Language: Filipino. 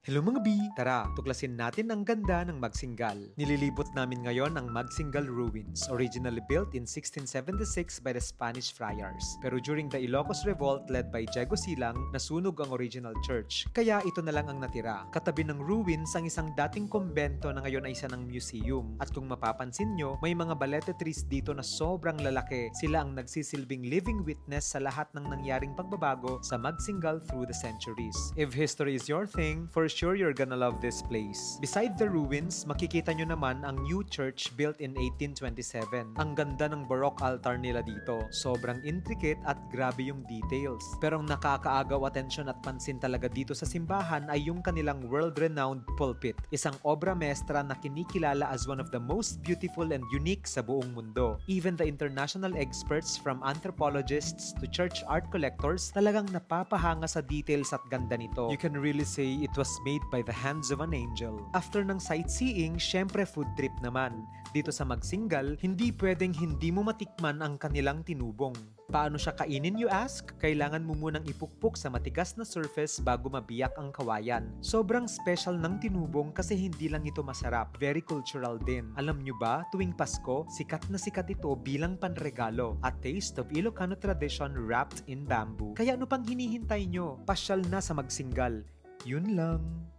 Hello mga B! Tara, tuklasin natin ang ganda ng Magsingal. Nililibot namin ngayon ang Magsingal Ruins, originally built in 1676 by the Spanish friars. Pero during the Ilocos Revolt led by Diego Silang, nasunog ang original church. Kaya ito na lang ang natira. Katabi ng ruins ang isang dating kumbento na ngayon ay isa ng museum. At kung mapapansin nyo, may mga balete trees dito na sobrang lalaki. Sila ang nagsisilbing living witness sa lahat ng nangyaring pagbabago sa Magsingal through the centuries. If history is your thing, for sure you're gonna love this place. Beside the ruins, makikita nyo naman ang new church built in 1827. Ang ganda ng Baroque altar nila dito. Sobrang intricate at grabe yung details. Pero ang nakakaagaw atensyon at pansin talaga dito sa simbahan ay yung kanilang world-renowned pulpit. Isang obra maestra na kinikilala as one of the most beautiful and unique sa buong mundo. Even the international experts from anthropologists to church art collectors talagang napapahanga sa details at ganda nito. You can really say it made by the hands of an angel. After ng sightseeing, syempre food trip naman. Dito sa Magsingal, hindi pwedeng hindi mo matikman ang kanilang tinubong. Paano siya kainin you ask? Kailangan mo munang ipukpok sa matigas na surface bago mabiyak ang kawayan. Sobrang special ng tinubong kasi hindi lang ito masarap, very cultural din. Alam nyo ba, tuwing Pasko, sikat na sikat ito bilang panregalo. A taste of Ilocano tradition wrapped in bamboo. Kaya ano pang hinihintay nyo? Pasyal na sa Magsingal. Yun lang.